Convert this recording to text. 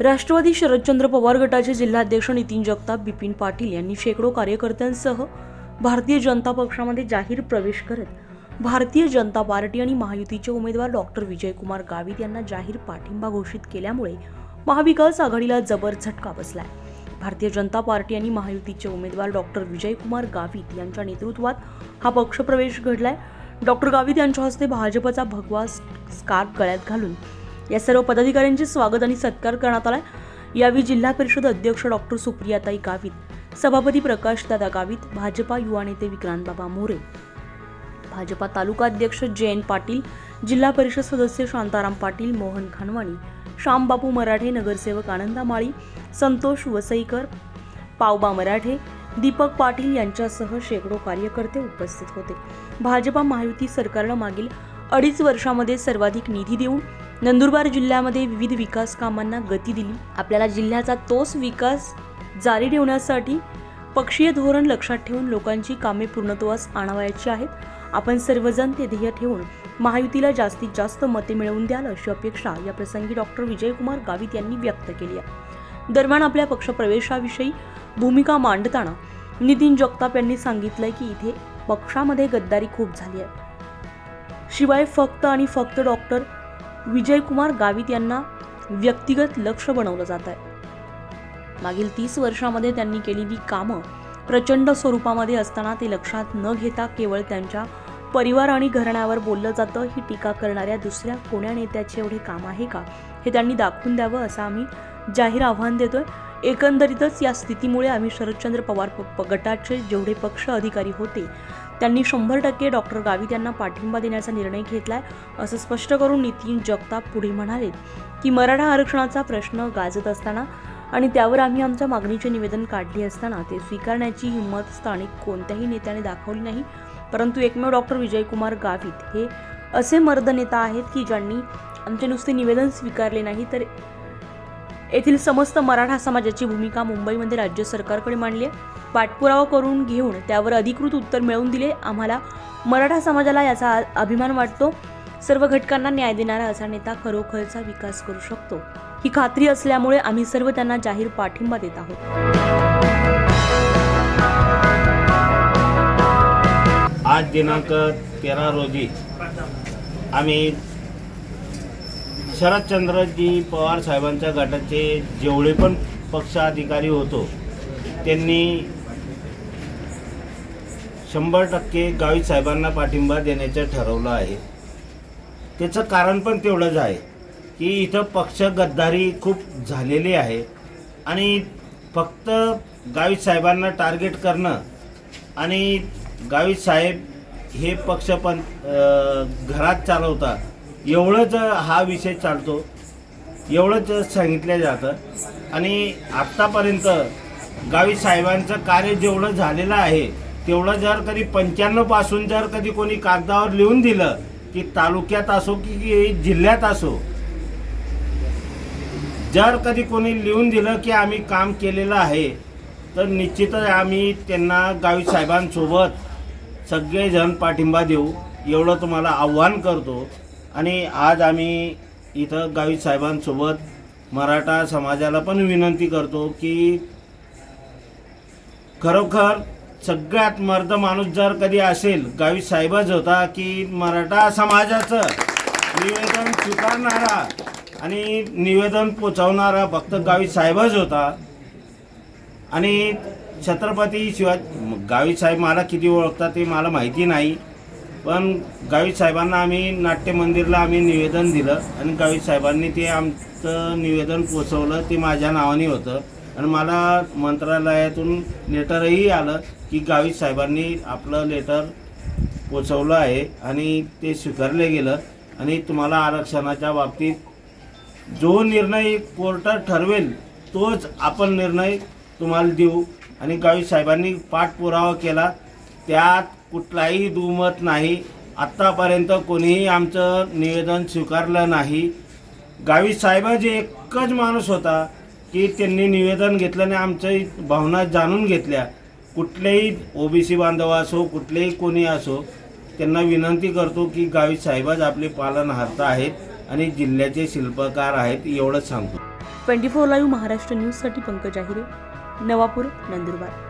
राष्ट्रवादी शरदचंद्र पवार गटाचे जिल्हाध्यक्ष नितीन जगताप बिपिन पाटील यांनी शेकडो कार्यकर्त्यांसह भारतीय जनता पक्षामध्ये जाहीर प्रवेश करत भारतीय जनता पार्टी आणि महायुतीचे उमेदवार डॉक्टर विजयकुमार गावित यांना जाहीर पाठिंबा घोषित केल्यामुळे महाविकास आघाडीला जबर झटका बसलाय. भारतीय जनता पार्टी आणि महायुतीचे उमेदवार डॉक्टर विजयकुमार गावित यांच्या नेतृत्वात हा पक्षप्रवेश घडलाय. डॉक्टर गावित यांच्या हस्ते भाजपचा भगवा स्कार्फ गळ्यात घालून या सर्व पदाधिकाऱ्यांचे स्वागत आणि सत्कार करण्यात आलाय. यावेळी जिल्हा परिषद अध्यक्ष डॉक्टर सुप्रियाताई गावित सभापती प्रकाश दादा गावित भाजपा युवा नेते विक्रांतबाबा मोरे. भाजपा तालुका अध्यक्ष जयंत पाटील जिल्हा परिषद सदस्य शांताराम पाटील मोहन खानवाणी श्यामबापू मराठे नगरसेवक आनंदा माळी संतोष वसईकर पावबा मराठे दीपक पाटील यांच्यासह शेकडो कार्यकर्ते उपस्थित होते. भाजपा महायुती सरकारनं मागील अडीच वर्षामध्ये सर्वाधिक निधी देऊन नंदुरबार जिल्ह्यामध्ये विविध विकास कामांना गती दिली. आपल्याला जिल्ह्याचा तोच विकास जारी ठेवण्यासाठी पक्षीय धोरण लक्षात ठेवून लोकांची कामे पूर्णत्वास आणावायची आहेत. आपण सर्वजण ते ध्येय ठेवून महायुतीला जास्तीत जास्त मते मिळवून द्याल अशी अपेक्षा या प्रसंगी डॉक्टर विजयकुमार गावित यांनी व्यक्त केली आहे. दरम्यान आपल्या पक्षप्रवेशाविषयी भूमिका मांडताना नितीन जगताप यांनी सांगितलंय की इथे पक्षामध्ये गद्दारी खूप झाली आहे. शिवाय फक्त आणि फक्त डॉक्टर विजयकुमार गावित यांना व्यक्तिगत लक्ष बनवलं जात आहे. मागील तीस वर्षामध्ये त्यांनी केलेली कामं प्रचंड स्वरूपामध्ये असताना ते लक्षात न घेता केवळ त्यांच्या परिवार आणि घराण्यावर बोललं जातं ही टीका करणाऱ्या दुसऱ्या कोण्या नेत्याचे एवढे काम आहे का हे त्यांनी दाखवून द्यावं असं आम्ही जाहीर आव्हान देतोय. एकंदरीतच या स्थितीमुळे आम्ही शरदचंद्र पवार प- गटाचे जेवढे पक्ष अधिकारी होते त्यांनी शंभर टक्के डॉक्टर गावित यांना पाठिंबा देण्याचा निर्णय घेतलाय असं स्पष्ट करून नितीन जगताप पुढे म्हणाले की मराठा आरक्षणाचा प्रश्न गाजत असताना आणि त्यावर आम्ही आमच्या मागणीचे निवेदन काढले असताना ते स्वीकारण्याची हिंमत स्थानिक कोणत्याही नेत्याने दाखवली नाही. परंतु एकमेव डॉक्टर विजयकुमार गावित हे असे मर्द नेता आहेत की ज्यांनी आमचे नुसते निवेदन स्वीकारले नाही तर येथील समस्त मराठा समाजाची भूमिका मुंबईमध्ये राज्य सरकारकडे मांडली आहे. पाठपुरावा करून घेऊन त्यावर अधिकृत उत्तर मिळवून दिले. आम्हाला मराठा समाजाला याचा अभिमान वाटतो. सर्व घटकांना न्याय देणारा असा नेता खरोखरचा विकास करू शकतो. ही खात्री असल्यामुळे आम्ही सर्व त्यांना जाहीर पाठिंबा देत आहोत. आज दिनांक तेरा रोजी आम्ही शरदचंद्रजी पवार साहेबांच्या गटाचे जेवढे पण पक्ष अधिकारी होतो त्यांनी शंभर टक्के गावी साहेबांना पाठिंबा देण्याचं ठरवलं आहे. त्याचं कारण पण तेवढंच आहे की इथं पक्ष गद्दारी खूप झालेली आहे आणि फक्त गावी साहेबांना टार्गेट करणं आणि गावी साहेब हे पक्ष पण घरात चालवता एवढंच हा विषय चालतो एवढंच सांगितलं जातं. आणि आत्तापर्यंत गावी साहेबांचं कार्य जेवढं झालेलं आहे तेवढं जर कधी पंच्याण्णवपासून जर कधी कोणी कागदावर लिहून दिलं की तालुक्यात असो की की जिल्ह्यात असो जर कधी कोणी लिहून दिलं की आम्ही काम केलेलं आहे तर निश्चितच आम्ही त्यांना गावी साहेबांसोबत सगळेजण पाठिंबा देऊ. एवढं तुम्हाला आव्हान करतो. आणि आज आम्ही इथं गावी साहेबांसोबत मराठा समाजाला पण विनंती करतो की खरोखर सगळ्यात मर्द माणूस जर कधी असेल गावी साहेबच होता की मराठा समाजाचं निवेदन स्वीकारणारा आणि निवेदन पोचवणारा फक्त गावी साहेबच होता. आणि छत्रपती शिवाय गावी साहेब मला किती ओळखतात ते मला माहिती नाही पण गावी साहेबांना आम्ही नाट्य मंदिरला आम्ही निवेदन दिलं आणि गावी साहेबांनी ते आमचं निवेदन पोचवलं ते माझ्या नावाने होतं. आणि मला मंत्रालयातून लेटरही आलं की गावित साहेबांनी आपलं लेटर पोचवलं आहे आणि ते स्वीकारले गेलं. आणि तुम्हाला आरक्षणाच्या बाबतीत जो निर्णय कोर्ट ठरवेल तोच आपण निर्णय तुम्हाला देऊ. आणि गावित साहेबांनी पाठपुरावा केला. त्यात कुठलाही दुमत नाही. आत्तापर्यंत कोणीही आमचं निवेदन स्वीकारलं नाही. गावी साहेबा जे एकच माणूस होता. की त्यांनी निवेदन घेतलं आणि आमच्या भावना जाणून घेतल्या. कुठलेही ओबीसी बांधव असो कुठलेही कोणी असो त्यांना विनंती करतो की गावी साहेबच आपले पालनहर्ता आहेत आणि जिल्ह्याचे शिल्पकार आहेत एवढंच सांगतो. ट्वेंटी फोर लाईव्ह महाराष्ट्र न्यूजसाठी पंकज आहिरे नवापूर नंदुरबार.